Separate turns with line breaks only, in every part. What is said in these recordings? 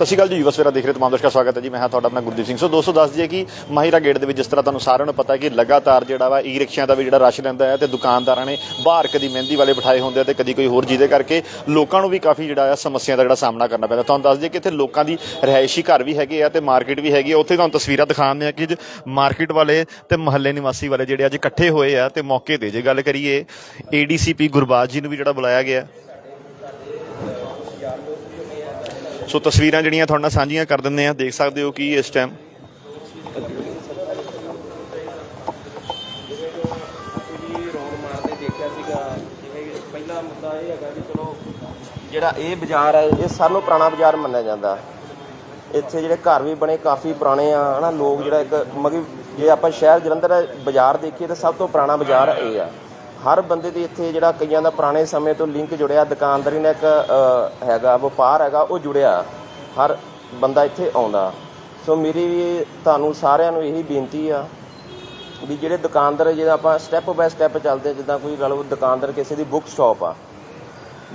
ਸਤਿ ਸ਼੍ਰੀ ਅਕਾਲ ਜੀ ਯੂਵਸ ਵੇਰਾ ਦੇਖ ਰਹੇ ਤਮਾਮ ਦਰਸ਼ਕਾਂ ਸਵਾਗਤ ਹੈ ਜੀ। ਮੈਂ ਹਾਂ ਤੁਹਾਡਾ ਆਪਣਾ ਗੁਰਦੀਪ ਸਿੰਘ। ਸੋ ਦੋਸਤੋ, ਦੱਸ ਦਈਏ ਕਿ ਮਾਹਿਰਾ ਗੇਟ ਦੇ ਵਿੱਚ ਜਿਸ ਤਰ੍ਹਾਂ ਤੁਹਾਨੂੰ ਸਾਰਿਆਂ ਨੂੰ ਪਤਾ ਕਿ ਲਗਾਤਾਰ ਜਿਹੜਾ ਵਾ ਈ ਰਿਕਸ਼ਿਆਂ ਦਾ ਵੀ ਜਿਹੜਾ ਰਸ਼ ਰਹਿੰਦਾ ਹੈ ਤੇ ਦੁਕਾਨਦਾਰਾਂ ਨੇ ਬਾਹਰ ਕਦੀ ਮਹਿੰਦੀ ਵਾਲੇ ਬਿਠਾਏ ਹੁੰਦੇ ਆ ਤੇ ਕਦੀ ਕੋਈ ਹੋਰ ਜਿਹਦੇ ਕਰਕੇ ਲੋਕਾਂ ਨੂੰ ਵੀ ਕਾਫੀ ਜਿਹੜਾ ਆ ਸਮੱਸਿਆ ਦਾ ਜਿਹੜਾ ਸਾਹਮਣਾ ਕਰਨਾ ਪੈਂਦਾ। ਤੁਹਾਨੂੰ ਦੱਸ ਦਈਏ ਕਿ ਇੱਥੇ ਲੋਕਾਂ ਦੀ ਰਿਹਾਇਸ਼ੀ ਘਰ ਵੀ ਹੈਗੇ ਆ ਤੇ ਮਾਰਕੀਟ ਵੀ ਹੈਗੀ ਆ। ਉੱਥੇ ਤੁਹਾਨੂੰ ਤਸਵੀਰਾਂ ਦਿਖਾਉਂਦੇ ਆ ਕਿ ਮਾਰਕੀਟ ਵਾਲੇ ਤੇ ਮਹੱਲੇ ਨਿਵਾਸੀ ਵਾਲੇ ਜਿਹੜੇ ਅੱਜ ਇਕੱਠੇ ਹੋਏ ਆ ਤੇ ਮੌਕੇ ਤੇ ਜੇ ਗੱਲ ਕਰੀਏ, ਏਡੀਸੀਪੀ ਗੁਰਬਾਜ ਜੀ ਨੂੰ ਵੀ ਜਿਹੜਾ ਬੁਲਾਇਆ ਗਿਆ। ਸੋ ਤਸਵੀਰਾਂ ਜਿਹੜੀਆਂ ਤੁਹਾਡੇ ਨਾਲ ਸਾਂਝੀਆਂ ਕਰ ਦਿੰਦੇ ਆ ਦੇਖ ਸਕਦੇ ਹੋ ਕਿ ਇਸ ਟਾਈਮ
ਪਹਿਲਾ ਮੁੱਦਾ ਇਹ ਹੈਗਾ ਕਿ ਚਲੋ ਜਿਹੜਾ ਇਹ ਬਾਜ਼ਾਰ ਹੈ, ਇਹ ਸਾਰਿਆਂ ਨੂੰ ਪੁਰਾਣਾ ਬਾਜ਼ਾਰ ਮੰਨਿਆ ਜਾਂਦਾ। ਇੱਥੇ ਜਿਹੜੇ ਘਰ ਵੀ ਬਣੇ, ਕਾਫੀ ਪੁਰਾਣੇ ਆ, ਹਨਾ। ਲੋਕ ਜਿਹੜਾ ਇੱਕ ਮਗੀ ਜੇ ਆਪਾਂ ਸ਼ਹਿਰ ਜਲੰਧਰ ਬਾਜ਼ਾਰ ਦੇਖੀਏ ਤਾਂ ਸਭ ਤੋਂ ਪੁਰਾਣਾ ਬਾਜ਼ਾਰ ਇਹ ਆ। ਹਰ ਬੰਦੇ ਦੀ ਇੱਥੇ ਜਿਹੜਾ ਕਈਆਂ ਦਾ ਪੁਰਾਣੇ ਸਮੇਂ ਤੋਂ ਲਿੰਕ ਜੁੜਿਆ ਦੁਕਾਨਦਾਰੀ ਨਾਲ ਇੱਕ ਹੈਗਾ ਵਪਾਰ ਹੈਗਾ ਉਹ ਜੁੜਿਆ। ਹਰ ਬੰਦਾ ਇੱਥੇ ਆਉਂਦਾ। ਸੋ ਮੇਰੀ ਵੀ ਤੁਹਾਨੂੰ ਸਾਰਿਆਂ ਨੂੰ ਇਹੀ ਬੇਨਤੀ ਆ ਵੀ ਜਿਹੜੇ ਦੁਕਾਨਦਾਰ ਜਿਹੜਾ ਆਪਾਂ ਸਟੈਪ ਬਾਏ ਸਟੈਪ ਚੱਲਦੇ ਹਾਂ, ਜਿੱਦਾਂ ਕੋਈ ਗੱਲ ਦੁਕਾਨਦਾਰ ਕਿਸੇ ਦੀ ਬੁੱਕ ਸ਼ਾਪ ਆ।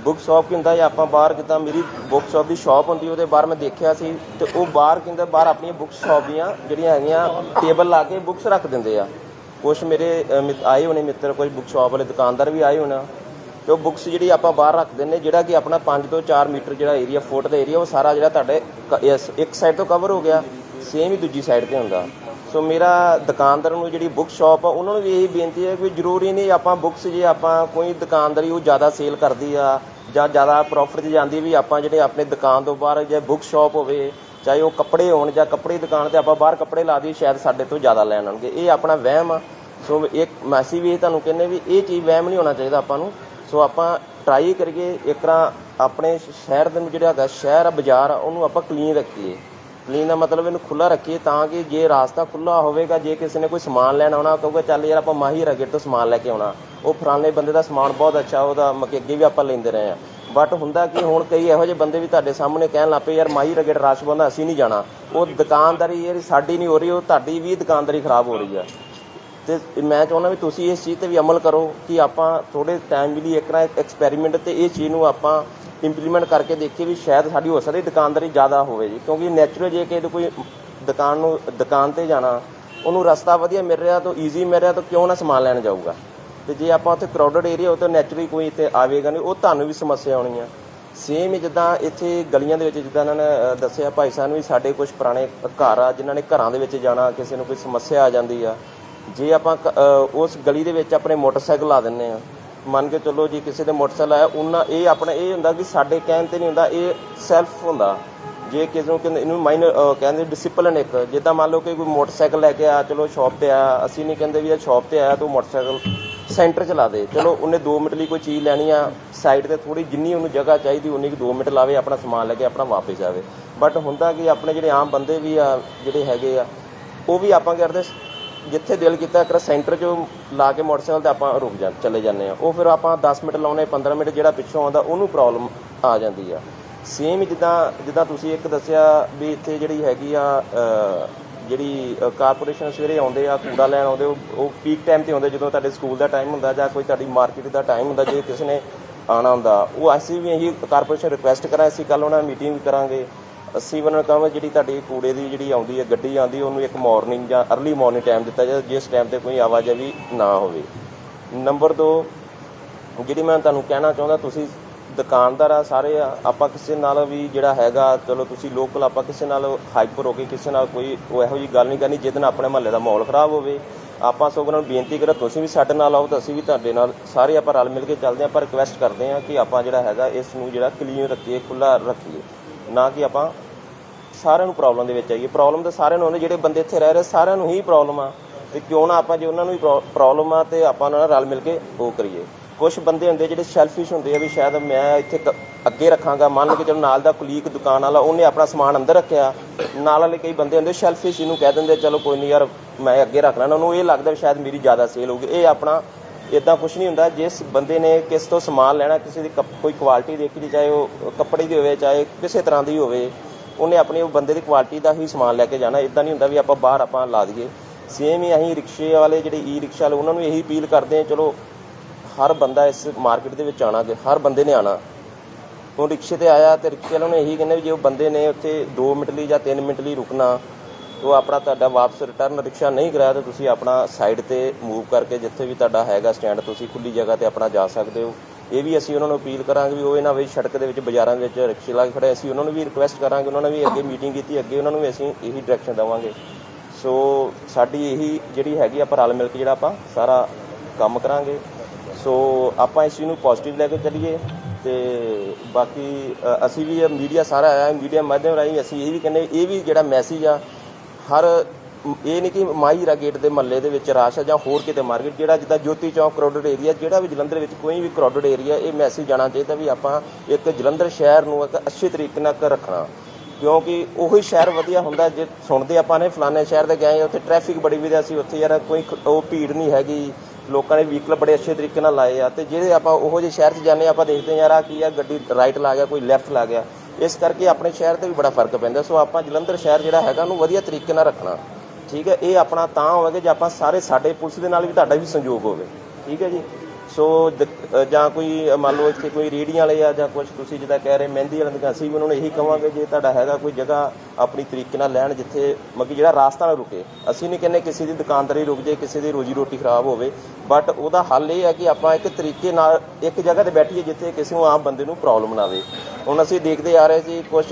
ਬੁੱਕ ਸ਼ਾਪ ਕਹਿੰਦਾ ਜਾਂ ਆਪਾਂ ਬਾਹਰ ਜਿੱਦਾਂ ਮੇਰੀ ਬੁੱਕ ਸ਼ਾਪ ਦੀ ਸ਼ਾਪ ਹੁੰਦੀ ਉਹਦੇ ਬਾਹਰ ਮੈਂ ਦੇਖਿਆ ਸੀ ਤੇ ਉਹ ਬਾਹਰ ਕਹਿੰਦਾ ਬਾਹਰ ਆਪਣੀਆਂ ਬੁੱਕ ਸ਼ਾਪ ਦੀਆਂ ਜਿਹੜੀਆਂ ਹੈਗੀਆਂ ਟੇਬਲ ਲਾ ਕੇ ਬੁੱਕਸ ਰੱਖ ਦਿੰਦੇ ਆ। ਕੁਝ ਮੇਰੇ ਅ, ਆਏ ਹੋਣੇ ਮਿੱਤਰ ਕੋਈ ਬੁੱਕ ਸ਼ਾਪ ਵਾਲੇ ਦੁਕਾਨਦਾਰ ਵੀ ਆਏ ਹੋਣਾ। ਤੇ ਉਹ ਬੁੱਕਸ ਜਿਹੜੀ ਆਪਾਂ ਬਾਹਰ ਰੱਖ ਦਿੰਨੇ ਜਿਹੜਾ ਕਿ ਆਪਣਾ 5 ਤੋਂ 4 ਮੀਟਰ ਜਿਹੜਾ ਏਰੀਆ ਫੁੱਟ ਦਾ ਏਰੀਆ ਉਹ ਸਾਰਾ ਜਿਹੜਾ ਤੁਹਾਡੇ ਕ- ਇੱਕ ਸਾਈਡ ਤੋਂ ਕਵਰ ਹੋ ਗਿਆ ਸੇਮ ਹੀ ਦੂਜੀ ਸਾਈਡ ਤੇ ਹੁੰਦਾ। ਸੋ ਮੇਰਾ ਦੁਕਾਨਦਾਰ ਨੂੰ ਜਿਹੜੀ ਬੁੱਕ ਸ਼ਾਪ ਆ ਉਹਨਾਂ ਨੂੰ ਵੀ ਇਹੀ ਬੇਨਤੀ ਹੈ ਕਿ ਜ਼ਰੂਰੀ ਨਹੀਂ ਆਪਾਂ ਬੁੱਕਸ ਜੇ ਆਪਾਂ ਕੋਈ ਦੁਕਾਨਦਾਰੀ ਉਹ ਜ਼ਿਆਦਾ ਸੇਲ ਕਰਦੀ ਆ ਜਾਂ ਜ਼ਿਆਦਾ ਪ੍ਰੋਫਿਟ 'ਚ ਜਾਂਦੀ ਵੀ ਆਪਾਂ ਜਿਹੜੇ ਆਪਣੇ ਦੁਕਾਨ ਤੋਂ ਬਾਹਰ ਜੇ ਬੁੱਕ ਸ਼ਾਪ ਹੋਵੇ ਚਾਹੇ ਉਹ ਕੱਪੜੇ ਹੋਣ ਜਾਂ ਕੱਪੜੇ ਦੀ ਦੁਕਾਨ ਤੇ ਆਪਾਂ ਬਾਹਰ ਕੱਪੜੇ ਲਾ ਦਈਏ, ਸ਼ਾਇਦ ਸਾਡੇ ਤੋਂ ਜ਼ਿਆਦਾ ਲੈਣ ਆਉਣਗੇ। ਇਹ ਆਪਣਾ ਵਹਿਮ ਆ। ਸੋ ਇੱਕ ਮੈਸੇਜ ਵੀ ਇਹ ਤੁਹਾਨੂੰ ਕਹਿੰਦੇ ਵੀ ਇਹ ਚੀਜ਼ ਵਹਿਮ ਨਹੀਂ ਹੋਣਾ ਚਾਹੀਦਾ ਆਪਾਂ ਨੂੰ। ਸੋ ਆਪਾਂ ਟਰਾਈ ਕਰੀਏ, ਇੱਕ ਤਰ੍ਹਾਂ ਆਪਣੇ ਸ਼ਹਿਰ ਦੇ ਨੂੰ ਜਿਹੜਾ ਹੈਗਾ, ਸ਼ਹਿਰ ਆ, ਬਾਜ਼ਾਰ ਆ, ਉਹਨੂੰ ਆਪਾਂ ਕਲੀਨ ਰੱਖੀਏ। ਕਲੀਨ ਦਾ ਮਤਲਬ ਇਹਨੂੰ ਖੁੱਲਾ ਰੱਖੀਏ ਤਾਂ ਕਿ ਜੇ ਰਾਸਤਾ ਖੁੱਲਾ ਹੋਵੇਗਾ, ਜੇ ਕਿਸੇ ਨੇ ਕੋਈ ਸਮਾਨ ਲੈਣ ਆਉਣਾ ਕਹੂਗਾ, ਚੱਲ ਯਾਰ ਆਪਾਂ ਮਾਹੀ ਰਗੜ ਤੋਂ ਸਮਾਨ ਲੈ ਕੇ ਆਉਣਾ। ਉਹ ਫਰਾਨੇ ਬੰਦੇ ਦਾ ਸਮਾਨ ਬਹੁਤ ਅੱਛਾ, ਉਹਦਾ ਮੱਕੇ ਅੱਗੇ ਵੀ ਆਪਾਂ ਲੈਂਦੇ ਰਹੇ ਆ ਬਟ ਹੁੰਦਾ ਕਿ, ਹੁਣ ਕਈ ਇਹੋ ਜਿਹੇ ਬੰਦੇ ਵੀ ਤੁਹਾਡੇ ਸਾਹਮਣੇ ਕਹਿਣ ਲੱਪੇ ਯਾਰ ਮਾਹੀ ਰਗੜ ਰਸ਼ ਬੰਦਾ ਅਸੀਂ ਨਹੀਂ ਜਾਣਾ। ਉਹ ਦੁਕਾਨਦਾਰੀ ਯਾਰ ਸਾਡੀ ਨਹੀਂ ਹੋ ਰਹੀ, ਉਹ ਤੁਹਾਡੀ ਵੀ ਦੁਕਾਨਦਾਰੀ ਖਰਾਬ ਹੋ ਰਹੀ ਆ। ਤੇ ਮੈਂ ਚਾਹੁੰਦਾ ਵੀ ਤੁਸੀਂ ਇਸ ਚੀਜ਼ ਤੇ ਵੀ ਅਮਲ ਕਰੋ ਕਿ ਆਪਾਂ ਥੋੜੇ ਟਾਈਮ ਲਈ ਇੱਕ ਨਾ ਐਕਸਪੈਰੀਮੈਂਟ ਤੇ ਇਹ ਚੀਜ਼ ਨੂੰ ਆਪਾਂ ਇੰਪਲੀਮੈਂਟ ਕਰਕੇ ਦੇਖੀਏ ਵੀ ਸ਼ਾਇਦ ਸਾਡੀ ਹੋ ਸਕਦੀ ਦੁਕਾਨਦਾਰੀ ਜ਼ਿਆਦਾ ਹੋਵੇ ਜੀ। ਕਿਉਂਕਿ ਨੈਚੁਰਲ ਜੇ ਕਿ ਕੋਈ ਦੁਕਾਨ ਨੂੰ, ਦੁਕਾਨ ਤੇ ਜਾਣਾ, ਉਹਨੂੰ ਰਸਤਾ ਵਧੀਆ ਮਿਲ ਰਿਹਾ ਤਾਂ ਈਜ਼ੀ ਮਿਲ ਰਿਹਾ ਤਾਂ ਕਿਉਂ ਨਾ ਸਮਾਨ ਲੈਣ ਜਾਊਗਾ? ਤੇ ਜੇ ਆਪਾਂ ਉੱਥੇ ਕਰਾਊਡਡ ਏਰੀਆ ਹੋ ਤਾਂ ਨੈਚੁਰਲੀ ਕੋਈ ਇੱਥੇ ਆਵੇਗਾ ਨਹੀਂ, ਉਹ ਤੁਹਾਨੂੰ ਵੀ ਸਮੱਸਿਆ ਆਉਣੀ ਆ। ਸੇਮ ਹੀ ਜਿੱਦਾਂ ਇੱਥੇ ਗਲੀਆਂ ਦੇ ਵਿੱਚ ਜਿੱਦਾਂ ਇਹਨਾਂ ਨੇ ਦੱਸਿਆ ਭਾਈ ਸਾਹਿਬ ਨੂੰ ਵੀ ਸਾਡੇ ਕੁਝ ਪੁਰਾਣੇ ਘਰ ਆ, ਜਿਨ੍ਹਾਂ ਨੇ ਘਰਾਂ ਦੇ ਵਿੱਚ ਜਾਣਾ, ਕਿਸੇ ਨੂੰ ਕੋਈ ਸਮੱਸਿਆ ਆ ਜਾਂਦੀ ਆ। ਜੇ ਆਪਾਂ ਕ- ਉਸ ਗਲੀ ਦੇ ਵਿੱਚ ਆਪਣੇ ਮੋਟਰਸਾਈਕਲ ਲਾ ਦਿੰਨੇ ਆ, ਮੰਨ ਕੇ ਚੱਲੋ ਜੀ ਕਿਸੇ ਦੇ ਮੋਟਰਸਾਈਕਲ ਆਇਆ, ਉਹਨਾਂ, ਇਹ ਆਪਣਾ ਇਹ ਹੁੰਦਾ ਕਿ ਸਾਡੇ ਕਹਿਣ ਤੇ ਨਹੀਂ ਹੁੰਦਾ, ਇਹ ਸੈਲਫ ਹੁੰਦਾ। ਜੇ ਕਿਸੇ ਨੂੰ ਕਹਿੰਦੇ, ਇਹਨੂੰ ਮਾਈਨਰ ਕਹਿੰਦੇ ਡਿਸਪਲਿਨ ਇੱਕ, ਜਿੱਦਾਂ ਮੰਨ ਲਓ ਕਿ ਕੋਈ ਮੋਟਰਸਾਈਕਲ ਲੈ ਕੇ ਆ, ਚਲੋ ਸ਼ਾਪ ਤੇ ਆ, ਅਸੀਂ ਨਹੀਂ ਕਹਿੰਦੇ ਵੀ ਇਹ ਸ਼ਾਪ ਤੇ ਆਇਆ, ਤੂੰ ਮੋਟਰਸਾਈਕਲ ਸੈਂਟਰ ਚ ਲਾ ਦੇ। ਚਲੋ, ਉਹਨੇ 2 ਮਿੰਟ ਲਈ ਕੋਈ ਚੀਜ਼ ਲੈਣੀ ਆ ਸਾਈਡ ਤੇ ਥੋੜੀ ਜਿੰਨੀ ਉਹਨੂੰ ਜਗ੍ਹਾ ਚਾਹੀਦੀ, ਉਨੀ ਕੁ 2 ਮਿੰਟ ਲਾਵੇ, ਆਪਣਾ ਸਮਾਨ ਲੈ ਕੇ ਆਪਣਾ ਵਾਪਸ ਜਾਵੇ ਬਟ ਹੁੰਦਾ ਕਿ, ਆਪਣੇ ਜਿਹੜੇ ਆਮ ਬੰਦੇ ਵੀ ਆ, ਜਿਹੜੇ ਹੈਗੇ ਆ, ਉਹ ਵੀ ਆਪਾਂ ਕਰਦੇ, ਜਿੱਥੇ ਦਿਲ ਕੀਤਾ ਕਰ ਸੈਂਟਰ 'ਚ ਲਾ ਕੇ ਮੋਟਰਸਾਈਕਲ ਤੇ ਆਪਾਂ ਰੁਕ ਜਾਂ, ਚਲੇ ਜਾਂਦੇ ਆ। ਉਹ ਫਿਰ ਆਪਾਂ 10 ਮਿੰਟ ਲਾਉਣੇ 15 ਮਿੰਟ ਜਿਹੜਾ ਪਿੱਛੋਂ ਆਉਂਦਾ, ਉਹਨੂੰ ਪ੍ਰੋਬਲਮ ਆ ਜਾਂਦੀ ਆ। ਸੇਮ ਜਿੱਦਾਂ ਜਿੱਦਾਂ ਤੁਸੀਂ ਇੱਕ ਦੱਸਿਆ ਵੀ ਇੱਥੇ ਜਿਹੜੀ ਹੈਗੀ ਆ ਜਿਹੜੀ ਕਾਰਪੋਰੇਸ਼ਨ ਸਵੇਰੇ ਆਉਂਦੇ ਆ, ਕੂੜਾ ਲੈਣ ਆਉਂਦੇ, ਉਹ- ਪੀਕ ਟਾਈਮ ਤੇ ਆਉਂਦੇ, ਜਦੋਂ ਤੁਹਾਡੇ ਸਕੂਲ ਦਾ ਟਾਈਮ ਹੁੰਦਾ ਜਾਂ ਕੋਈ ਤੁਹਾਡੀ ਮਾਰਕੀਟ ਦਾ ਟਾਈਮ ਹੁੰਦਾ, ਜੇ ਕਿਸੇ ਨੇ ਆਣਾ ਹੁੰਦਾ, ਉਹ ਅਸੀਂ ਵੀ ਇਹੀ ਕਾਰਪੋਰੇਸ਼ਨ ਰਿਕੁਐਸਟ ਕਰਾਂ, ਅਸੀਂ ਕੱਲ ਉਹਨਾਂ ਮੀਟਿੰਗ ਵੀ ਕਰਾਂਗੇ। ਅਸੀਂ ਉਹਨਾਂ ਨੂੰ ਕਹਾਂਗੇ, ਜਿਹੜੀ ਤੁਹਾਡੀ ਕੂੜੇ ਦੀ ਜਿਹੜੀ ਆਉਂਦੀ ਹੈ, ਗੱਡੀ ਆਉਂਦੀ, ਉਹਨੂੰ ਇੱਕ ਮਾਰਨਿੰਗ ਜਾਂ ਅਰਲੀ ਮਾਰਨਿੰਗ ਟਾਈਮ ਦਿੱਤਾ ਜਾਵੇ, ਜਿਸ ਟਾਈਮ ਤੇ ਕੋਈ ਆਵਾਜਾਈ ਨਾ ਹੋਵੇ। ਨੰਬਰ 2 ਜਿਹੜੀ ਮੈਂ ਤੁਹਾਨੂੰ ਕਹਿਣਾ ਚਾਹੁੰਦਾ, ਤੁਸੀਂ ਦੁਕਾਨਦਾਰ ਆ, ਸਾਰੇ ਆ, ਆਪਾਂ ਕਿਸੇ ਨਾਲ ਵੀ ਜਿਹੜਾ ਹੈਗਾ, ਚਲੋ ਤੁਸੀਂ ਲੋਕਲ ਆਪਾਂ ਕਿਸੇ ਨਾਲ ਹਾਈਪਰ ਹੋ ਕੇ ਕਿਸੇ ਨਾਲ ਕੋਈ ਉਹ ਇਹੋ ਜੀ ਗੱਲ ਨਹੀਂ ਕਰਨੀ, ਜਿਹਦੇ ਨਾਲ ਆਪਣੇ ਮਹੱਲੇ ਦਾ ਮਾਹੌਲ ਖਰਾਬ ਹੋਵੇ। ਆਪਾਂ ਸਗੋਂ ਨੂੰ ਬੇਨਤੀ ਕਰਾਂ ਤੁਸੀਂ ਵੀ ਸਾਡੇ ਨਾਲ ਆਓ ਤਾਂ ਅਸੀਂ ਵੀ ਤੁਹਾਡੇ ਨਾਲ ਸਾਰੇ ਆਪਾਂ ਰਲ ਮਿਲ ਕੇ ਚੱਲਦੇ ਹਾਂ ਪਰ ਰਿਕੁਐਸਟ ਕਰਦੇ ਹਾਂ ਕਿ ਆਪਾਂ ਜਿਹੜਾ ਹੈਗਾ ਇਸ ਨੂੰ ਜਿਹੜਾ ਕਲੀਨ ਰੱਖੀਏ ਖੁੱਲਾ ਰੱਖੀਏ। ਨਾ ਕਿ ਆਪਾਂ ਸਾਰਿਆਂ ਨੂੰ ਪ੍ਰੋਬਲਮ ਦੇ ਵਿੱਚ ਆਈਏ। ਪ੍ਰੋਬਲਮ ਤਾਂ ਸਾਰਿਆਂ ਨੂੰ ਹੁੰਦੀ, ਜਿਹੜੇ ਬੰਦੇ ਇੱਥੇ ਰਹਿ ਰਹੇ, ਸਾਰਿਆਂ ਨੂੰ ਹੀ ਪ੍ਰੋਬਲਮ ਆ। ਤੇ ਕਿਉਂ ਨਾ ਆਪਾਂ ਜੇ ਉਹਨਾਂ ਨੂੰ ਵੀ ਪ੍ਰੋਬਲਮ ਆ ਤੇ ਆਪਾਂ ਉਹਨਾਂ ਨਾਲ ਰਲ ਮਿਲ ਕੇ ਉਹ ਕਰੀਏ। ਕੁਝ ਬੰਦੇ ਹੁੰਦੇ ਜਿਹੜੇ ਸੈਲਫਿਸ਼ ਹੁੰਦੇ ਆ ਵੀ ਸ਼ਾਇਦ ਮੈਂ ਇੱਥੇ ਕ- ਅੱਗੇ ਰੱਖਾਂਗਾ। ਮੰਨ ਲਓ ਕਿ ਚਲੋ ਨਾਲ ਦਾ ਕੁਲੀਕ ਦੁਕਾਨ ਵਾਲਾ, ਉਹਨੇ ਆਪਣਾ ਸਮਾਨ ਅੰਦਰ ਰੱਖਿਆ। ਨਾਲ ਵਾਲੇ ਕਈ ਬੰਦੇ ਹੁੰਦੇ ਸੈਲਫਿਸ਼ ਇਹਨੂੰ ਕਹਿ ਦਿੰਦੇ ਚਲੋ ਕੋਈ ਨਹੀਂ ਯਾਰ, ਮੈਂ ਅੱਗੇ ਰੱਖ ਲੈਣਾ। ਉਹਨੂੰ ਇਹ ਲੱਗਦਾ ਵੀ ਸ਼ਾਇਦ ਮੇਰੀ ਜ਼ਿਆਦਾ ਸੇਲ ਹੋਊਗੀ। ਇਹ ਆਪਣਾ ਇਦਾਂ ਕੁਝ ਨਹੀਂ ਹੁੰਦਾ। ਜਿਸ ਬੰਦੇ ਨੇ ਕਿਸ ਤੋਂ ਸਮਾਨ ਲੈਣਾ, ਕਿਸੇ ਦੀ ਕੱਪ- ਕੋਈ ਕੁਆਲਿਟੀ ਦੇਖੀ ਚਾਹੇ ਉਹ ਕੱਪੜੇ ਦੀ ਹੋਵੇ, ਚਾਹੇ ਕਿਸੇ ਤਰ੍ਹਾਂ ਦੀ ਹੋਵੇ, ਉਹਨੇ ਆਪਣੀ ਉਹ ਬੰਦੇ ਦੀ ਕੁਆਲਿਟੀ ਦਾ ਹੀ ਸਮਾਨ ਲੈ ਕੇ ਜਾਣਾ। ਇਦਾਂ ਨਹੀਂ ਹੁੰਦਾ ਵੀ ਆਪਾਂ ਬਾਹਰ ਆਪਾਂ ਲਾ ਦਈਏ। ਸੇਮ ਹੀ ਅਸੀਂ ਰਿਕਸ਼ੇ ਵਾਲੇ, ਜਿਹੜੇ ਈ ਰਿਕਸ਼ਾ ਵਾਲੇ, ਉਹਨਾਂ ਨੂੰ ਇਹੀ ਅਪੀਲ ਕਰਦੇ ਹਾਂ ਚਲੋ ਹਰ ਬੰਦਾ ਇਸ ਮਾਰਕੀਟ ਦੇ ਵਿੱਚ ਆਣਾ ਹਰ ਬੰਦੇ ਨੇ ਆਣਾ। ਉਹ ਰਿਕਸ਼ੇ ਤੇ ਆਇਆ ਤੇ ਰਿਕਸ਼ੇ ਵਾਲੇ ਨੂੰ ਇਹੀ ਕਹਿੰਦੇ ਵੀ ਜੇ ਉਹ ਬੰਦੇ ਨੇ ਉੱਥੇ 2 ਮਿੰਟ ਲਈ ਜਾਂ 3 ਮਿੰਟ ਲਈ ਰੁਕਣਾ ਉਹ ਆਪਣਾ ਤੁਹਾਡਾ ਵਾਪਸ ਰਿਟਰਨ ਰਿਕਸ਼ਾ ਨਹੀਂ ਕਰਾਇਆ ਤਾਂ ਤੁਸੀਂ ਆਪਣਾ ਸਾਈਡ ਤੇ ਮੂਵ ਕਰਕੇ ਜਿੱਥੇ ਵੀ ਤੁਹਾਡਾ ਹੈਗਾ ਸਟੈਂਡ ਤੁਸੀਂ ਖੁੱਲੀ ਜਗ੍ਹਾ ਤੇ ਆਪਣਾ ਜਾ ਸਕਦੇ ਹੋ। ਇਹ ਵੀ ਅਸੀਂ ਉਹਨਾਂ ਨੂੰ ਅਪੀਲ ਕਰਾਂਗੇ ਵੀ ਉਹ ਇਹਨਾਂ ਵਿੱਚ ਸੜਕ ਦੇ ਵਿੱਚ ਬਾਜ਼ਾਰਾਂ ਦੇ ਵਿੱਚ ਰਿਕਸ਼ੇ ਲਾ ਕੇ ਖੜੇ ਅਸੀਂ ਉਹਨਾਂ ਨੂੰ ਵੀ ਰਿਕੁਐਸਟ ਕਰਾਂਗੇ, ਉਹਨਾਂ ਨੇ ਵੀ ਅੱਗੇ ਮੀਟਿੰਗ ਕੀਤੀ, ਅੱਗੇ ਉਹਨਾਂ ਨੂੰ ਵੀ ਅਸੀਂ ਇਹੀ ਡਾਇਰੈਕਸ਼ਨ ਦੇਵਾਂਗੇ। ਸੋ ਸਾਡੀ ਇਹੀ ਜਿਹੜੀ ਹੈਗੀ ਆਪਾਂ ਰਲ ਮਿਲ ਕੇ ਜਿਹੜਾ ਆਪਾਂ ਸਾਰਾ ਕੰਮ ਕਰਾਂਗੇ। ਸੋ ਆਪਾਂ ਇਸ ਚੀਜ਼ ਨੂੰ ਪੋਜ਼ਿਟਿਵ ਲੈ ਕੇ ਚੱਲੀਏ ਤੇ ਬਾਕੀ ਅ, ਅਸੀਂ ਵੀ ਮੀਡੀਆ ਸਾਰਾ ਆਇਆ ਮੀਡੀਆ ਮਾਧਿਅਮ ਰਾਹੀਂ ਅਸੀਂ ਇਹ ਵੀ ਕਹਿੰਦੇ ਇਹ ਵੀ ਜਿਹੜਾ ਮੈਸੇਜ ਆ ਹਰ ਇਹ ਨਹੀਂ ਕਿ ਮਾਹੀਰਾ ਗੇਟ ਦੇ ਮਹੱਲੇ ਦੇ ਵਿੱਚ ਰਾਸ਼ ਆ ਜਾਂ ਹੋਰ ਕਿਤੇ ਮਾਰਕੀਟ ਜਿਹੜਾ ਜਿੱਦਾਂ ਜੋਤੀ ਚੌਕ ਕਰੋਡਡ ਏਰੀਆ ਜਿਹੜਾ ਵੀ ਜਲੰਧਰ ਵਿੱਚ ਕੋਈ ਵੀ ਕਰੋਡਡ ਏਰੀਆ ਇਹ ਮੈਸੇਜ ਜਾਣਾ ਚਾਹੀਦਾ ਵੀ ਆਪਾਂ ਇੱਕ ਜਲੰਧਰ ਸ਼ਹਿਰ ਨੂੰ ਇੱਕ ਅੱਛੇ ਤਰੀਕੇ ਨਾਲ ਰੱਖਣਾ। ਕਿਉਂਕਿ ਉਹੀ ਸ਼ਹਿਰ ਵਧੀਆ ਹੁੰਦਾ ਜੇ ਸੁਣਦੇ ਆਪਾਂ ਨੇ ਫਲਾਣੇ ਸ਼ਹਿਰ ਦੇ ਗਏ ਉੱਥੇ ਟ੍ਰੈਫਿਕ ਬੜੀ ਵਧੀਆ ਸੀ ਉੱਥੇ ਯਾਰ ਕੋਈ ਖ- ਉਹ ਭੀੜ ਨਹੀਂ ਹੈਗੀ। ਲੋਕਾਂ ਨੇ ਵਹੀਕਲ ਬੜੇ ਅੱਛੇ ਤਰੀਕੇ ਨਾਲ ਲਾਏ ਆ ਤੇ ਜਿਹੜੇ ਆਪਾਂ ਉਹੋ ਜਿਹੇ ਸ਼ਹਿਰ 'ਚ ਜਾਂਦੇ ਆਪਾਂ ਦੇਖਦੇ ਹਾਂ ਯਾਰ ਆ ਕੀ ਆ, ਗੱਡੀ ਰਾਈਟ ਲਾ ਗਿਆ, ਕੋਈ ਲੈਫਟ ਲਾ ਗਿਆ। ਇਸ ਕਰਕੇ ਆਪਣੇ ਸ਼ਹਿਰ ਤੇ ਵੀ ਬੜਾ ਫ਼ਰਕ ਪੈਂਦਾ। ਸੋ ਆਪਾਂ ਜਲੰਧਰ ਸ਼ਹਿਰ ਜਿਹੜਾ ਹੈਗਾ, ਉਹਨੂੰ ਵਧੀਆ ਤਰੀਕੇ ਨਾਲ ਰੱਖਣਾ। ਠੀਕ ਹੈ, ਇਹ ਆਪਣਾ ਤਾਂ ਹੋਵੇਗਾ ਜੇ ਆਪਾਂ ਸਾਰੇ ਸਾਡੇ ਪੁਲਿਸ ਦੇ ਨਾਲ ਵੀ ਤੁਹਾਡਾ ਵੀ ਸੰਯੋਗ ਹੋਵੇ। ਠੀਕ ਹੈ ਜੀ? ਸੋ ਦ- ਜਾਂ ਕੋਈ ਅ, ਮੰਨ ਲਓ ਇੱਥੇ ਕੋਈ ਰੇੜੀਆਂ ਵਾਲੇ ਆ ਜਾਂ ਕੁਝ ਤੁਸੀਂ ਜਿੱਦਾਂ ਕਹਿ ਰਹੇ ਮਹਿੰਦੀ ਵਾਲੇ ਦੀਆਂ ਅਸੀਂ ਵੀ ਉਹਨਾਂ ਨੂੰ ਇਹੀ ਕਵਾਂਗੇ ਜੇ ਤੁਹਾਡਾ ਹੈਗਾ ਕੋਈ ਜਗ੍ਹਾ ਆਪਣੀ ਤਰੀਕੇ ਨਾਲ ਲੈਣ ਜਿੱਥੇ ਮਤਲਬ ਕਿ ਜਿਹੜਾ ਰਾਸਤਾ ਨਾ ਰੁਕੇ। ਅਸੀਂ ਨਹੀਂ ਕਹਿੰਦੇ ਕਿਸੇ ਦੀ ਦੁਕਾਨਦਾਰੀ ਰੁਕ ਜੇ ਕਿਸੇ ਦੀ ਰੋਜੀ ਰੋਟੀ ਖਰਾਬ ਹੋਵੇ ਬਟ ਉਹਦਾ ਹੱਲ ਇਹ ਹੈ ਕਿ ਆਪਾਂ ਇੱਕ ਤਰੀਕੇ ਨਾਲ ਇੱਕ ਜਗ੍ਹਾ ਤੇ ਬੈਠੀਏ ਜਿੱਥੇ ਕਿਸੇ ਨੂੰ ਆਮ ਬੰਦੇ ਨੂੰ ਪ੍ਰੋਬਲਮ ਨਾ ਆਵੇ। ਹੁਣ ਅਸੀਂ ਦੇਖਦੇ ਆ ਰਹੇ ਸੀ ਕੁਝ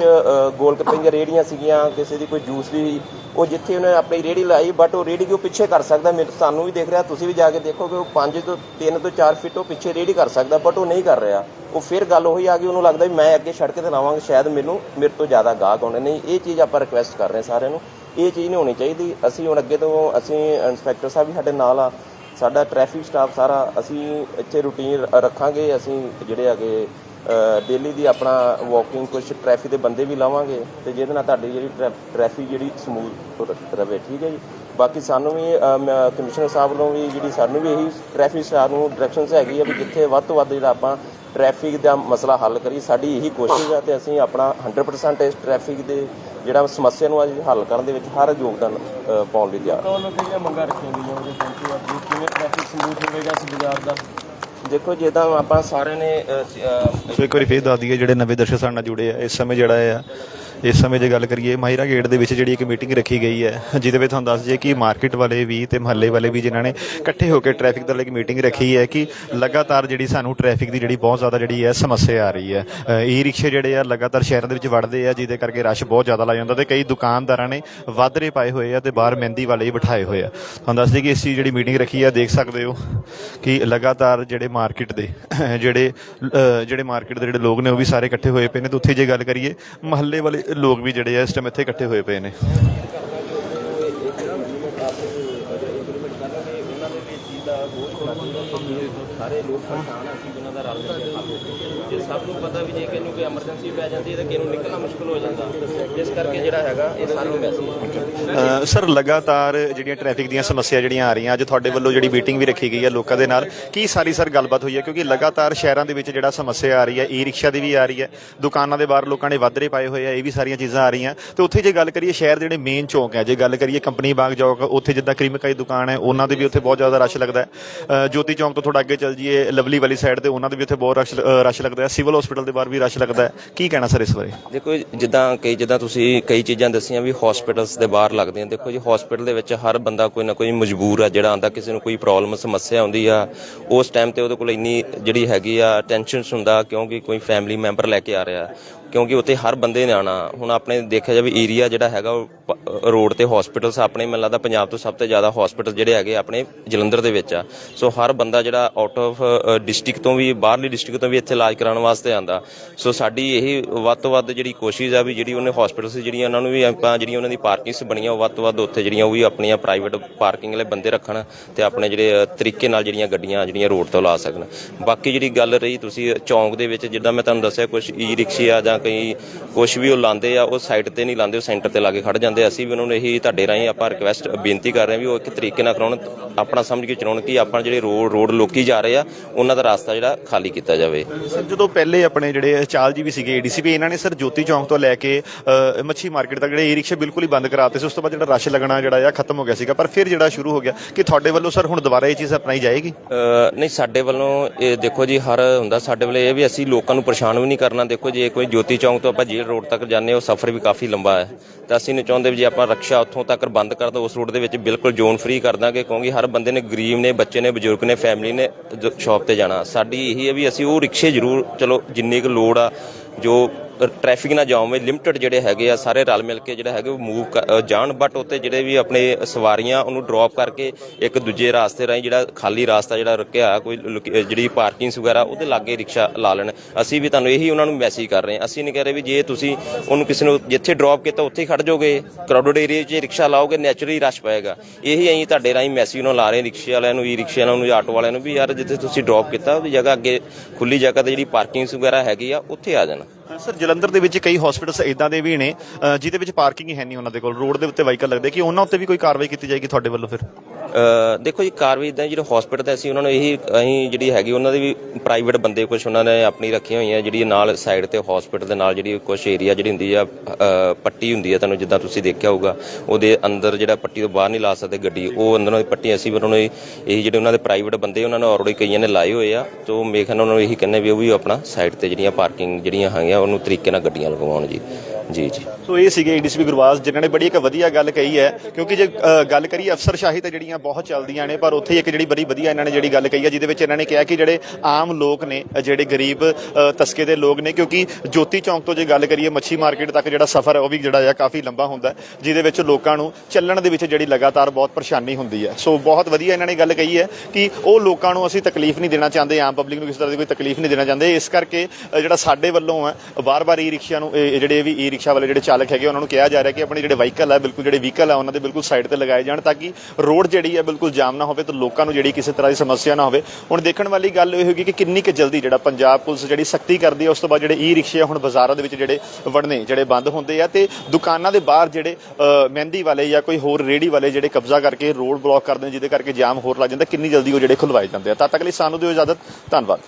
ਗੋਲ ਗੱਪੇ ਦੀਆਂ ਰੇੜੀਆਂ ਸੀਗੀਆਂ ਕਿਸੇ ਦੀ ਕੋਈ ਜੂਸ ਦੀ ਉਹ ਜਿੱਥੇ ਉਹਨੇ ਆਪਣੀ ਰੇਹੜੀ ਲਾਈ ਬਟ ਉਹ ਰੇੜੀ ਕਿਉਂ ਪਿੱਛੇ ਕਰ ਸਕਦਾ? ਮੇਰੇ ਸਾਨੂੰ ਵੀ ਦੇਖ ਰਿਹਾ ਤੁਸੀਂ ਵੀ ਜਾ ਕੇ ਦੇਖੋ ਕਿ ਉਹ 5 ਤੋਂ 3 ਤੋਂ ਚਾਰ 4 ਫੀਟ ਉਹ ਪਿੱਛੇ ਰੇੜੀ ਕਰ ਸਕਦਾ ਬਟ ਉਹ ਨਹੀਂ ਕਰ ਰਿਹਾ। ਉਹ ਫਿਰ ਗੱਲ ਉਹੀ ਆ ਗਈ, ਉਹਨੂੰ ਲੱਗਦਾ ਵੀ ਮੈਂ ਅੱਗੇ ਸੜਕ ਤੇ ਲਾਵਾਂਗਾ, ਸ਼ਾਇਦ ਮੈਨੂੰ, ਮੇਰੇ ਤੋਂ ਜ਼ਿਆਦਾ ਗਾਹਕ ਆਉਣੇ ਨਹੀਂ, ਇਹ ਚੀਜ਼ ਆਪਾਂ ਰਿਕੁਐਸਟ ਕਰ ਰਹੇ ਸਾਰਿਆਂ ਨੂੰ। ਇਹ ਚੀਜ਼ ਨਹੀਂ ਹੋਣੀ ਚਾਹੀਦੀ। ਅਸੀਂ ਹੁਣ ਅੱਗੇ ਤੋਂ, ਅਸੀਂ ਇੰਸਪੈਕਟਰ ਸਾਹਿਬ ਵੀ ਸਾਡੇ ਨਾਲ ਆ। ਸਾਡਾ ਟ੍ਰੈਫਿਕ ਸਟਾਫ ਸਾਰਾ, ਅਸੀਂ ਇੱਥੇ ਰੂਟੀਨ ਰੱਖਾਂਗੇ। ਅਸੀਂ ਜਿਹੜੇ ਹੈਗੇ ਡੇਲੀ ਦੀ ਆਪਣਾ ਵਾਕਿੰਗ ਕੁਝ ਟ੍ਰੈਫਿਕ ਦੇ ਬੰਦੇ ਵੀ ਲਾਵਾਂਗੇ। ਤੇ ਜਿਹਦੇ ਨਾਲ ਤੁਹਾਡੀ ਜਿਹੜੀ ਟ੍ਰੈਫਿਕ ਜਿਹੜੀ ਸਮੂਥ ਰਵੇ, ਠੀਕ ਹੈ ਜੀ? ਬਾਕੀ ਸਾਨੂੰ ਵੀ ਕਮਿਸ਼ਨਰ ਸਾਹਿਬ ਵੱਲੋਂ ਵੀ ਜਿਹੜੀ ਸਾਨੂੰ ਵੀ ਇਹੀ ਟ੍ਰੈਫਿਕ ਸਟਾਫ ਨੂੰ ਡਾਇਰੈਕਸ਼ਨਸ ਹੈਗੀ ਆ ਵੀ ਜਿੱਥੇ ਵੱਧ ਤੋਂ ਵੱਧ ਜਿਹੜਾ ਆਪਾਂ ਟ੍ਰੈਫਿਕ ਦਾ ਮਸਲਾ ਹੱਲ ਕਰੀ ਸਾਡੀ ਇਹੀ ਕੋਸ਼ਿਸ਼ ਹੈ ਤੇ ਅਸੀਂ ਆਪਣਾ 100% ਇਸ ਟ੍ਰੈਫਿਕ ਦੇ ਜਿਹੜਾ ਸਮੱਸਿਆ ਨੂੰ ਅੱਜ ਹੱਲ ਕਰਨ ਦੇ ਵਿੱਚ ਹਰ ਯੋਗਦਾਨ ਪਾਉਣ ਲਈ ਤਿਆਰ ਹਾਂ।
ਮੰਗਾਂ ਰੱਖੀਆਂ ਗਈਆਂ ਉਹਦੇ ਪਹੁੰਚੇ ਅੱਜ ਕਿਵੇਂ ਟ੍ਰੈਫਿਕ ਸਮੂਥ ਹੋਵੇਗਾ ਇਸ ਬਾਜ਼ਾਰ ਦਾ
ਦੇਖੋ ਜਿੱਦਾਂ ਆਪਾਂ ਸਾਰਿਆਂ ਨੇ ਅ, ਸ- ਅ,
ਸੋ ਇੱਕ ਵਾਰੀ ਫੇਰ ਦੱਸ ਦਈਏ ਜਿਹੜੇ ਨਵੇਂ ਦਰਸ਼ਕ ਸਾਡੇ ਨਾਲ ਜੁੜੇ ਆ ਇਸ ਸਮੇਂ ਜਿਹੜਾ ਆ ਇਸ ਸਮੇਂ ਜੇ ਗੱਲ ਕਰੀਏ, ਮਾਹਿਰਾ ਗੇਟ ਦੇ ਵਿੱਚ ਜਿਹੜੀ ਇੱਕ ਮੀਟਿੰਗ ਰੱਖੀ ਗਈ ਹੈ, ਜਿਹਦੇ ਵਿੱਚ ਤੁਹਾਨੂੰ ਦੱਸ ਦਈਏ ਕਿ ਮਾਰਕੀਟ ਵਾਲੇ ਵੀ ਤੇ ਮਹੱਲੇ ਵਾਲੇ ਵੀ ਜਿਨ੍ਹਾਂ ਨੇ ਇਕੱਠੇ ਹੋ ਕੇ ਟ੍ਰੈਫਿਕ ਦਾ ਲਈ ਮੀਟਿੰਗ ਰੱਖੀ ਹੈ ਕਿ ਲਗਾਤਾਰ ਜਿਹੜੀ ਸਾਨੂੰ ਟ੍ਰੈਫਿਕ ਦੀ ਜਿਹੜੀ ਬਹੁਤ ਜ਼ਿਆਦਾ ਜਿਹੜੀ ਹੈ ਸਮੱਸਿਆ ਆ ਰਹੀ ਹੈ। ਈ ਰਿਕਸ਼ੇ ਜਿਹੜੇ ਆ ਲਗਾਤਾਰ ਸ਼ਹਿਰਾਂ ਦੇ ਵਿੱਚ ਵੜਦੇ ਆ, ਜਿਹਦੇ ਕਰਕੇ ਰਸ਼ ਬਹੁਤ ਜ਼ਿਆਦਾ ਲੱਗ ਜਾਂਦਾ ਤੇ ਕਈ ਦੁਕਾਨਦਾਰਾਂ ਨੇ ਵਾਧਰੇ ਪਾਏ ਹੋਏ ਆ ਤੇ ਬਾਹਰ ਮਹਿੰਦੀ ਵਾਲੇ ਹੀ ਬਿਠਾਏ ਹੋਏ ਆ। ਤੁਹਾਨੂੰ ਦੱਸ ਦਈਏ ਕਿ ਇਸ ਚੀਜ਼ ਜਿਹੜੀ ਮੀਟਿੰਗ ਰੱਖੀ ਆ, ਦੇਖ ਸਕਦੇ ਹੋ ਕਿ ਲਗਾਤਾਰ ਜਿਹੜੇ ਮਾਰਕੀਟ ਦੇ, ਜਿਹੜੇ ਜਿਹੜੇ ਮਾਰਕੀਟ ਦੇ ਜਿਹੜੇ ਲੋਕ ਨੇ ਉਹ ਵੀ ਸਾਰੇ ਇਕੱਠੇ ਹੋਏ ਪਏ ਨੇ ਤੇ ਉੱਥੇ ਜੇ ਗੱਲ ਕਰੀਏ, ਮਹੱਲੇ ਵਾਲੇ ਲੋਕ ਵੀ ਜਿਹੜੇ ਆ ਇਸ ਟਾਈਮ ਇੱਥੇ ਇਕੱਠੇ ਹੋਏ ਪਏ ਨੇ।
ਸਾਰੇ ਲੋਕ ਪਰੇਸ਼ਾਨ ਆ, ਅਸੀਂ ਉਹਨਾਂ ਦਾ ਰਲ ਮਿਲ ਕੇ ਹੱਲ ਸਭ ਨੂੰ ਪਤਾ ਵੀ ਜੇ ਕਿਸੇ ਕੋਈ ਐਮਰਜੈਂਸੀ ਪੈ ਜਾਂਦੀ ਹੈ ਤਾਂ ਕਿਸੇ ਨਿਕਲਣਾ ਮੁਸ਼ਕਲ ਹੋ ਜਾਂਦਾ। ਇਸ ਕਰਕੇ ਜਿਹੜਾ ਹੈਗਾ, ਇਹ ਸਾਨੂੰ ਮੈਸੇਜ
ਸਰ, ਲਗਾਤਾਰ ਜਿਹੜੀਆਂ ਟ੍ਰੈਫਿਕ ਦੀਆਂ ਸਮੱਸਿਆ ਜਿਹੜੀਆਂ ਆ ਰਹੀਆਂ, ਅੱਜ ਤੁਹਾਡੇ ਵੱਲੋਂ ਜਿਹੜੀ ਮੀਟਿੰਗ ਵੀ ਰੱਖੀ ਗਈ ਹੈ ਲੋਕਾਂ ਦੇ ਨਾਲ, ਕੀ ਸਾਰੀ ਸਰ ਗੱਲਬਾਤ ਹੋਈ ਹੈ? ਕਿਉਂਕਿ ਲਗਾਤਾਰ ਸ਼ਹਿਰਾਂ ਦੇ ਵਿੱਚ ਜਿਹੜਾ ਸਮੱਸਿਆ ਆ ਰਹੀ ਹੈ ਈ ਰਿਕਸ਼ਾ ਦੀ ਵੀ ਆ ਰਹੀ ਹੈ, ਦੁਕਾਨਾਂ ਦੇ ਬਾਹਰ ਲੋਕਾਂ ਨੇ ਵਾਧਰੇ ਪਾਏ ਹੋਏ ਆ, ਇਹ ਵੀ ਸਾਰੀਆਂ ਚੀਜ਼ਾਂ ਆ ਰਹੀਆਂ। ਤੇ ਉੱਥੇ ਜੇ ਗੱਲ ਕਰੀਏ ਸ਼ਹਿਰ ਦੇ ਜਿਹੜੇ ਮੇਨ ਚੌਂਕ ਹੈ ਜੇ ਗੱਲ ਕਰੀਏ ਕੰਪਨੀ ਬਾਗ ਚੌਕ, ਉੱਥੇ ਜਿੱਦਾਂ ਕਰੀਮਕਾਈ ਦੁਕਾਨ ਹੈ, ਉਹਨਾਂ ਦੇ ਵੀ ਉੱਥੇ ਬਹੁਤ ਜ਼ਿਆਦਾ ਰਸ਼ ਲੱਗਦਾ ਹੈ। ਜੋਤੀ ਚੌਂਕ ਤੋਂ ਥੋੜਾ ਅੱਗੇ ਚੱਲ ਜਾਈਏ, ਲਵਲੀ ਵਾਲੀ ਸਾਈਡ ਤੇ ਉਹਨਾਂ ਦੇ ਵੀ ਉੱਥੇ ਬਹੁਤ ਰਸ਼ ਰਸ਼ ਲੱਗਦਾ ਹੈ। ਸਿਵਲ ਹਸਪੀਟਲ ਦੇ ਬਾਹਰ ਵੀ ਰਸ਼ ਲੱਗਦਾ ਹੈ। ਕੀ ਕਹਿਣਾ ਸਰ ਇਸ ਬਾਰੇ?
ਦੇਖੋ ਜੀ, ਜਿੱਦਾਂ ਕਈ ਜਿੱਦਾਂ ਤੁਸੀਂ ਕਈ ਚੀਜ਼ਾਂ ਦੱਸੀਆਂ ਵੀ ਹਸਪੀਟਲਸ ਦੇ ਬਾਹਰ ਲੱਗਦੀਆਂ। ਦੇਖੋ ਜੀ ਹਸਪੀਟਲ ਦੇ ਵਿੱਚ ਹਰ ਬੰਦਾ ਕੋਈ ਨਾ ਕੋਈ ਮਜਬੂਰ ਆ ਜਿਹੜਾ ਆਂਦਾ ਕਿਸੇ ਨੂੰ ਕੋਈ ਪ੍ਰੋਬਲਮ ਸਮੱਸਿਆ ਆਉਂਦੀ ਆ। ਉਸ ਟਾਈਮ ਤੇ ਉਹਦੇ ਕੋਲ ਇੰਨੀ ਜਿਹੜੀ ਹੈਗੀ ਆ ਟੈਨਸ਼ਨਸ ਹੁੰਦਾ ਕਿਉਂਕਿ ਕੋਈ ਫੈਮਿਲੀ ਮੈਂਬਰ ਲੈ ਕੇ ਆ ਰਿਹਾ। ਕਿਉਂਕਿ ਉੱਥੇ ਹਰ ਬੰਦੇ ਨੇ ਆਣਾ ਹੁਣ ਆਪਣੇ ਦੇਖਿਆ ਜਾਵੇ ਏਰੀਆ ਜਿਹੜਾ ਹੈਗਾ, ਉਹ ਰੋਡ ਤੇ ਹਸਪੀਟਲਸ ਆਪਣੇ ਮੈਨੂੰ ਲੱਗਦਾ ਪੰਜਾਬ ਤੋਂ ਸਭ ਤੋਂ ਜ਼ਿਆਦਾ ਹਸਪੀਟਲ ਜਿਹੜੇ ਹੈਗੇ ਆਪਣੇ ਜਲੰਧਰ ਦੇ ਵਿੱਚ ਆ। ਸੋ ਹਰ ਬੰਦਾ ਜਿਹੜਾ ਆਊਟ ਆਫ ਡਿਸਟ੍ਰਿਕਟ ਤੋਂ ਵੀ, ਬਾਹਰਲੀ ਡਿਸਟ੍ਰਿਕਟ ਤੋਂ ਵੀ ਇੱਥੇ ਇਲਾਜ ਕਰਾਉਣ ਵਾਸਤੇ ਆਂਦਾ ਸੋ ਸਾਡੀ ਇਹ ਵੱਧ ਤੋਂ ਵੱਧ ਜਿਹੜੀ ਕੋਸ਼ਿਸ਼ ਆ ਵੀ ਜਿਹੜੀ ਉਹਨੇ ਹਸਪੀਟਲਸ ਜਿਹੜੀਆਂ ਉਹਨਾਂ ਨੂੰ ਵੀ ਆਪਾਂ ਜਿਹੜੀਆਂ ਉਹਨਾਂ ਦੀ ਪਾਰਕਿੰਗਸ ਬਣੀਆਂ, ਉਹ ਵੱਧ ਤੋਂ ਵੱਧ ਉੱਥੇ ਜਿਹੜੀਆਂ ਉਹ ਵੀ ਆਪਣੀਆਂ ਪ੍ਰਾਈਵੇਟ ਪਾਰਕਿੰਗ ਵਾਲੇ ਬੰਦੇ ਰੱਖਣ ਤੇ ਆਪਣੇ ਜਿਹੜੇ ਤਰੀਕੇ ਨਾਲ ਜਿਹੜੀਆਂ ਗੱਡੀਆਂ, ਜਿਹੜੀਆਂ ਰੋਡ ਤੋਂ ਲਾ ਸਕਣ। ਬਾਕੀ ਜਿਹੜੀ ਗੱਲ ਰਹੀ ਤੁਸੀਂ ਚੌਂਕ ਦੇ ਵਿੱਚ, ਜਿੱਦਾਂ ਮੈਂ ਤੁਹਾਨੂੰ ਦੱਸਿਆ ਕੁਝ ਈ ਰਿਕਸ਼ੇ ਆ ਜਾਂ ਕਈ ਕੁਝ ਵੀ ਉਹ ਲਾਉਂਦੇ ਆ ਉਹ ਸਾਈਡ ਤੇ ਨਹੀਂ ਲਾਉਂਦੇ ਉਹ ਸੈਂਟਰ ਤੇ ਲਾ ਕੇ ਖੜ ਜਾਂਦੇ। ਅਸੀਂ ਵੀ ਉਹਨਾਂ ਨੂੰ ਇਹੀ ਤੁਹਾਡੇ ਰਾਹੀਂ ਆਪਾਂ ਰਿਕਵੈਸਟ ਬੇਨਤੀ ਕਰ ਰਹੇ ਹਾਂ ਵੀ ਉਹ ਇੱਕ ਤਰੀਕੇ ਨਾਲ ਕਰਾਉਣ ਆਪਣਾ ਸਮਝ ਕੇ ਚਲਾਉਣ ਕਿ ਆਪਾਂ ਜਿਹੜੇ ਰੋਡ ਰੋਡ ਲੋਕੀ ਜਾ ਰਹੇ ਆ ਉਹਨਾਂ ਦਾ ਰਾਸਤਾ ਜਿਹੜਾ ਖਾਲੀ ਕੀਤਾ ਜਾਵੇ।
ਸਰ ਜਦੋਂ ਪਹਿਲੇ ਆਪਣੇ ਜਿਹੜੇ ਚਾਲ ਜੀ ਵੀ ਸੀਗੇ ਏਡੀਸੀਪੀ ਇਹਨਾਂ ਨੇ ਸਰ ਜੋਤੀ ਚੌਂਕ ਤੋਂ ਲੈ ਕੇ ਮੱਛੀ ਮਾਰਕੀਟ ਤੱਕ ਜਿਹੜੇ ਈ ਰਿਕਸ਼ੇ ਬਿਲਕੁਲ ਹੀ ਬੰਦ ਕਰਾਤੇ ਸੀ ਉਸ ਤੋਂ ਬਾਅਦ ਜਿਹੜਾ ਰਸ਼ ਲੱਗਣਾ ਜਿਹੜਾ ਆ ਖਤਮ ਹੋ ਗਿਆ ਸੀਗਾ। ਪਰ ਫਿਰ ਜਿਹੜਾ ਸ਼ੁਰੂ ਹੋ ਗਿਆ ਕਿ ਤੁਹਾਡੇ ਵੱਲੋਂ ਸਰ ਹੁਣ ਦੁਬਾਰਾ ਇਹ ਚੀਜ਼ ਅਪਣਾਈ ਜਾਏਗੀ?
ਨਹੀਂ ਸਾਡੇ ਵੱਲੋਂ ਇਹ ਦੇਖੋ ਜੀ ਹਰ ਹੁੰਦਾ ਸਾਡੇ ਵੱਲੋਂ ਇਹ ਵੀ ਅਸੀਂ ਲੋਕਾਂ ਨੂੰ ਪਰੇਸ਼ਾਨ ਵੀ ਨਹੀਂ ਕਰਨਾ। ਦੇਖੋ ਜੇ ਕੋਈ ਜੋਤੀ ਚੌਂਕ ਤੋਂ ਆਪਾਂ ਜੇਲ੍ਹ ਰੋਡ ਤੱਕ ਜਾਂਦੇ ਹਾਂ, ਉਹ ਸਫ਼ਰ ਵੀ ਕਾਫੀ ਲੰਬਾ ਹੈ। ਤਾਂ ਅਸੀਂ ਨਹੀਂ ਚਾਹੁੰਦੇ ਵੀ ਜੇ ਆਪਾਂ ਰਕਸ਼ਾ ਉੱਥੋਂ ਤੱਕ ਬੰਦ ਕਰ ਦੋ ਉਸ ਰੋਡ ਦੇ ਵਿੱਚ ਬਿਲਕੁਲ ਜ਼ੋਨ ਫ੍ਰੀ ਕਰ ਦਾਂਗੇ ਕਿਉਂਕਿ ਹਰ ਬੰਦੇ ਨੇ ਗਰੀਬ ਨੇ ਬੱਚੇ ਨੇ ਬਜ਼ੁਰਗ ਨੇ ਫੈਮਿਲੀ ਨੇ ਸ਼ਾਪ ਤੇ ਜਾਣਾ। ਸਾਡੀ ਇਹੀ ਹੈ ਵੀ ਅਸੀਂ ਉਹ ਰਿਕਸ਼ੇ ਜ਼ਰੂਰ ਚਲੋ ਜਿੰਨੀ ਕੁ ਲੋੜ ਆ ਜੋ ਟ੍ਰੈਫਿਕ ਨਾ ਜਾਮ ਵਿੱਚ ਲਿਮਟਿਡ ਜਿਹੜੇ ਹੈਗੇ ਆ, ਸਾਰੇ ਰਲ ਮਿਲ ਕੇ ਜਿਹੜਾ ਹੈਗੇ ਉਹ ਮੂਵ ਜਾਣ ਬਟ ਉੱਤੇ ਜਿਹੜੇ ਵੀ ਆਪਣੇ ਸਵਾਰੀਆਂ ਉਹਨੂੰ ਡ੍ਰੌਪ ਕਰਕੇ ਇੱਕ ਦੂਜੇ ਰਾਸਤੇ ਰਾਹੀਂ ਜਿਹੜਾ ਖਾਲੀ ਰਾਸਤਾ ਜਿਹੜਾ ਰੁਕਿਆ ਕੋਈ ਲੋਕ- ਜਿਹੜੀ ਪਾਰਕਿੰਗਸ ਵਗੈਰਾ, ਉਹਦੇ ਲਾਗੇ ਰਿਕਸ਼ਾ ਲਾ ਲੈਣ। ਅਸੀਂ ਵੀ ਤੁਹਾਨੂੰ ਇਹੀ ਉਹਨਾਂ ਨੂੰ ਮੈਸੇਜ ਕਰ ਰਹੇ ਹਾਂ। ਅਸੀਂ ਨਹੀਂ ਕਹਿ ਰਹੇ ਵੀ ਜੇ ਤੁਸੀਂ ਉਹਨੂੰ ਕਿਸੇ ਨੂੰ ਜਿੱਥੇ ਡ੍ਰੌਪ ਕੀਤਾ, ਉੱਥੇ ਹੀ ਖੜ ਜਾਓਗੇ। ਕਰਾਊਡਡ ਏਰੀਆ 'ਚ ਰਿਕਸ਼ਾ ਲਾਓਗੇ ਨੈਚੁਰਲੀ ਰਸ਼ ਪਏਗਾ। ਇਹੀ ਅਸੀਂ ਤੁਹਾਡੇ ਰਾਹੀਂ ਮੈਸੇਜ ਉਹਨਾਂ ਲਾ ਰਹੇ ਰਿਕਸ਼ੇ ਵਾਲਿਆਂ ਨੂੰ ਈ ਰਿਕਸ਼ੇ ਵਾਲਿਆਂ ਨੂੰ ਆਟੋ ਵਾਲਿਆਂ ਨੂੰ ਵੀ, ਯਾਰ ਜਿੱਥੇ ਤੁਸੀਂ ਡ੍ਰੌਪ ਕੀਤਾ, ਉਹਦੀ ਜਗ੍ਹਾ ਅੱਗੇ ਖੁੱਲੀ ਜਗ੍ਹਾ ਤੇ ਜਿਹੜੀ ਪਾਰਕਿੰਗਸ ਵਗੈਰਾ ਹੈਗੀ ਆ, ਉੱਥੇ ਆ ਜਾਣਾ।
ਸਰ ਜਲੰਧਰ ਦੇ ਵਿੱਚ ਕਈ ਹਸਪੀਟਲਸ ਇਦਾਂ ਦੇ ਵੀ ਨੇ ਅ, ਜਿਹਦੇ ਵਿੱਚ ਪਾਰਕਿੰਗ ਹੀ ਹੈ ਨਹੀਂ ਉਹਨਾਂ ਦੇ ਕੋਲ। ਰੋਡ ਦੇ ਉੱਤੇ ਵਾਹੀਕਲ ਲੱਗਦੇ। ਕਿ ਉਹਨਾਂ ਉੱਤੇ ਵੀ ਕੋਈ ਕਾਰਵਾਈ ਕੀਤੀ ਜਾਏਗੀ ਤੁਹਾਡੇ ਵੱਲੋਂ ਫਿਰ?
ਅ, ਦੇਖੋ ਜੀ ਕਾਰਵਾਈ ਇਦਾਂ ਜਿਹੜੇ ਹਸਪੀਟਲ ਤੇ ਅਸੀਂ ਉਹਨਾਂ ਨੂੰ ਇਹੀ ਅਸੀਂ ਜਿਹੜੀ ਹੈਗੀ ਉਹਨਾਂ ਦੇ ਵੀ ਪ੍ਰਾਈਵੇਟ ਬੰਦੇ ਕੁਝ ਉਹਨਾਂ ਨੇ ਆਪਣੀ ਰੱਖੀਆਂ ਹੋਈਆਂ ਜਿਹੜੀ ਨਾਲ ਸਾਈਡ ਤੇ ਹਸਪੀਟਲ ਦੇ ਨਾਲ ਜਿਹੜੀ ਕੁਝ ਏਰੀਆ ਜਿਹੜੀ ਹੁੰਦੀ ਆ ਅ, ਪੱਟੀ ਹੁੰਦੀ ਆ ਤੁਹਾਨੂੰ ਜਿੱਦਾਂ ਤੁਸੀਂ ਦੇਖਿਆ ਹੋਊਗਾ ਉਹਦੇ ਅੰਦਰ ਜਿਹੜਾ ਪੱਟੀ ਤੋਂ ਬਾਹਰ ਨਹੀਂ ਲਾ ਸਕਦੇ ਗੱਡੀ ਉਹ ਅੰਦਰੋਂ ਦੀ ਪੱਟੀ ਅਸੀਂ ਵੀ ਉਹਨਾਂ ਨੂੰ ਇਹ ਇਹ ਜਿਹੜੇ ਉਹਨਾਂ ਦੇ ਪ੍ਰਾਈਵੇਟ ਬੰਦੇ ਉਹਨਾਂ ਨੇ ਆਲਰੇਡੀ ਕਈਆਂ ਨੇ ਲਾਏ ਹੋਏ ਆ ਤੋਂ ਮੇਖਨ ਉਹਨਾਂ ਨੂੰ ਇਹੀ ਕਹਿੰਦੇ ਵੀ ਉਹ ਵੀ ਆਪਣਾ ਸਾਈਡ ਤੇ ਜਿਹੜੀਆਂ ਪਾਰਕਿੰਗ ਜਿਹੜੀਆਂ ਹੈਗੀਆਂ ਉਹਨੂੰ ਤਰੀਕੇ ਨਾਲ ਗੱਡੀਆਂ ਲਗਵਾਉਣ ਜੀ। ਜੀ ਜੀ।
ਸੋ ਇਹ ਸੀਗੇ ਏਡੀਸੀਪੀ ਗੁਰਵਾਸ ਜਿਨ੍ਹਾਂ ਨੇ ਬੜੀ ਇੱਕ ਵਧੀਆ ਗੱਲ ਕਹੀ ਹੈ ਕਿਉਂਕਿ ਜੇ ਅ, ਗੱਲ ਕਰੀਏ ਅਫਸਰਸ਼ਾਹੀ ਤਾਂ ਜਿਹੜੀਆਂ ਬਹੁਤ ਚੱਲਦੀਆਂ ਨੇ ਪਰ ਉੱਥੇ ਇੱਕ ਜਿਹੜੀ ਬੜੀ ਵਧੀਆ ਇਹਨਾਂ ਨੇ ਜਿਹੜੀ ਗੱਲ ਕਹੀ ਹੈ ਜਿਹਦੇ ਵਿੱਚ ਇਹਨਾਂ ਨੇ ਕਿਹਾ ਕਿ ਜਿਹੜੇ ਆਮ ਲੋਕ ਨੇ ਅ, ਜਿਹੜੇ ਗਰੀਬ ਅ, ਤਸਕੇ ਦੇ ਲੋਕ ਨੇ ਕਿਉਂਕਿ ਜੋਤੀ ਚੌਂਕ ਤੋਂ ਜੇ ਗੱਲ ਕਰੀਏ ਮੱਛੀ ਮਾਰਕੀਟ ਤੱਕ ਜਿਹੜਾ ਸਫ਼ਰ ਹੈ ਉਹ ਵੀ ਜਿਹੜਾ ਆ ਕਾਫੀ ਲੰਬਾ ਹੁੰਦਾ ਹੈ, ਜਿਹਦੇ ਵਿੱਚ ਲੋਕਾਂ ਨੂੰ ਚੱਲਣ ਦੇ ਵਿੱਚ ਜਿਹੜੀ ਲਗਾਤਾਰ ਬਹੁਤ ਪਰੇਸ਼ਾਨੀ ਹੁੰਦੀ ਹੈ। ਸੋ ਬਹੁਤ ਵਧੀਆ ਇਹਨਾਂ ਨੇ ਗੱਲ ਕਹੀ ਹੈ ਕਿ ਉਹ ਲੋਕਾਂ ਨੂੰ ਅਸੀਂ ਤਕਲੀਫ ਨਹੀਂ ਦੇਣਾ ਚਾਹੁੰਦੇ ਆਮ ਪਬਲਿਕ ਨੂੰ ਕਿਸੇ ਤਰ੍ਹਾਂ ਦੀ ਕੋਈ ਤਕਲੀਫ ਨਹੀਂ ਦੇਣਾ ਚਾਹੁੰਦੇ। ਇਸ ਕਰਕੇ ਅ, ਜਿਹੜਾ ਸਾਡੇ ਵੱਲੋਂ ਹੈ ਵਾਰ ਵਾਰ ਈ ਰਿਕਸ਼ਾ ਨੂੰ ਇਹ ਜਿਹੜੇ ਵੀ ਈ ਰਿਕਸ਼ਾ ਵਾਲੇ ਜਿਹੜੇ ਚਾਲਕ ਹੈਗੇ ਉਹਨਾਂ ਨੂੰ ਕਿਹਾ ਜਾ ਰਿਹਾ ਕਿ ਆਪਣੇ ਜਿਹੜੇ ਵਹੀਕਲ ਹੈ ਬਿਲਕੁਲ ਜਿਹੜੇ ਵਹੀਕਲ ਹੈ ਉਹਨਾਂ ਦੇ ਬਿਲਕੁਲ ਸਾਈਡ ਤੇ ਲਗਾਏ ਜਾਣ ਤਾਂ ਕਿ ਰੋਡ ਜਿਹੜੀ ਹੈ ਬਿਲਕੁਲ ਜਾਮ ਨਾ ਹੋਵੇ ਤੇ ਲੋਕਾਂ ਨੂੰ ਜਿਹੜੀ ਕਿਸੇ ਤਰ੍ਹਾਂ ਦੀ ਸਮੱਸਿਆ ਨਾ ਹੋਵੇ। ਹੁਣ ਦੇਖਣ ਵਾਲੀ ਗੱਲ ਇਹ ਹੋਗੀ ਕਿ ਕਿੰਨੀ ਕੁ ਜਲਦੀ ਜਿਹੜਾ ਪੰਜਾਬ ਪੁਲਿਸ ਜਿਹੜੀ ਸਖਤੀ ਕਰਦੀ ਹੈ ਉਸ ਤੋਂ ਬਾਅਦ ਜਿਹੜੇ ਈ ਰਿਕਸ਼ੇ ਆ ਹੁਣ ਬਾਜ਼ਾਰਾਂ ਦੇ ਵਿੱਚ ਜਿਹੜੇ ਵੜਨੇ, ਜਿਹੜੇ ਬੰਦ ਹੁੰਦੇ ਆ ਤੇ ਦੁਕਾਨਾਂ ਦੇ ਬਾਹਰ ਜਿਹੜੇ ਮਹਿੰਦੀ ਵਾਲੇ ਜਾਂ ਕੋਈ ਹੋਰ ਰੇੜੀ ਵਾਲੇ ਜਿਹੜੇ ਕਬਜ਼ਾ ਕਰਕੇ ਰੋਡ ਬਲੌਕ ਕਰਦੇ ਨੇ, ਜਿਹਦੇ ਕਰਕੇ ਜਾਮ ਹੋਰ ਲੱਗ ਜਾਂਦਾ, ਕਿੰਨੀ ਜਲਦੀ ਉਹ ਜਿਹੜੇ ਖੁਲਵਾਏ ਜਾਂਦੇ ਆ। ਤਦ ਤੱਕ ਲਈ ਸਾਨੂੰ ਦਿਓ ਇਜਾਜ਼ਤ। ਧੰਨਵਾਦ।